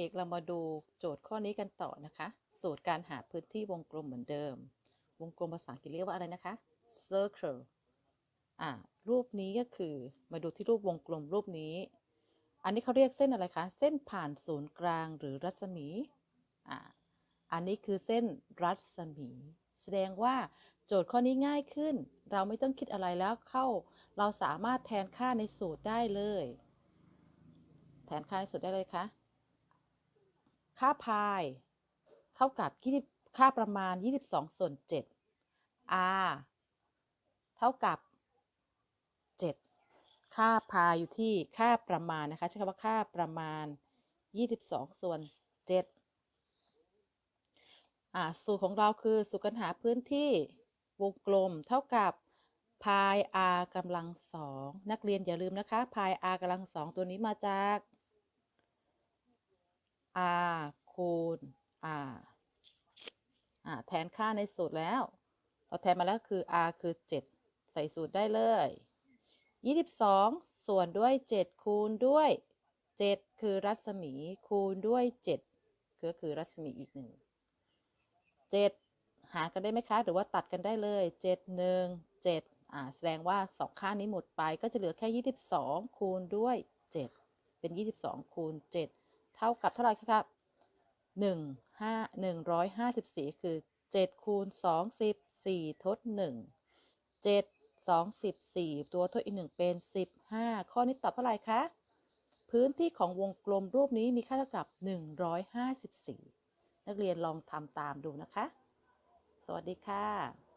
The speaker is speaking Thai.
ด็กๆ เรามาดูโจทย์ข้อนี้กันต่อนะคะ สูตรการหาพื้นที่วงกลมเหมือนเดิม วงกลมภาษาอังกฤษเรียกว่าอะไรนะคะ circle อ่ารูปนี้ก็คือมาดูที่รูปวงกลมรูปนี้ อันนี้เขาเรียกเส้นอะไรคะ เส้นผ่านศูนย์กลางหรือรัศมี อ่า อันนี้คือเส้นรัศมี แสดงว่าโจทย์ข้อนี้ง่ายขึ้น เราไม่ต้องคิดอะไรแล้วเข้า เราสามารถแทนค่าในสูตรได้เลย แทนค่าในสูตรได้เลยค่ะ ค่าพายเท่ากับ20ค่าประมาณ 22 ส่วน 7 r เท่ากับ 7 ค่าพายอยู่ที่ค่าประมาณนะคะใช้คำว่าค่าประมาณ 22 ส่วน 7 อ่าสูตรของเราคือสูตรการหาพื้นที่วงกลมเท่ากับพาย r กำลังสองนักเรียนอย่าลืมนะคะพาย r กำลังสองตัวนี้มาจาก r คูณ r อ่าแทนค่าในสูตรแล้ว เราแทนมาแล้วคือ r คือ 7 ใส่สูตรได้เลย 22 ส่วนด้วย 7 คูณด้วย 7 คือรัศมีคูณด้วย 7 ก็คือรัศมีอีกหนึ่ง7หารกันได้ไหมคะ หรือว่าตัดกันได้เลย 7 1 7อ่าแสดงว่าสองข้านี้หมดไปก็จะเหลือแค่ 22 คูณด้วย 7 เป็น 22 คูณ 7 เท่ากับเท่าไหร่ครับ1 5 154คือ7คูณ2 10 4ทด1 7 2 10 4ตัวทดอีก1เป็น15ข้อนี้ตอบเท่าไหร่คะพื้นที่ของวงกลมรูปนี้มีค่าเท่ากับ 154 นักเรียนลองทำตามดูนะคะ สวัสดีค่ะ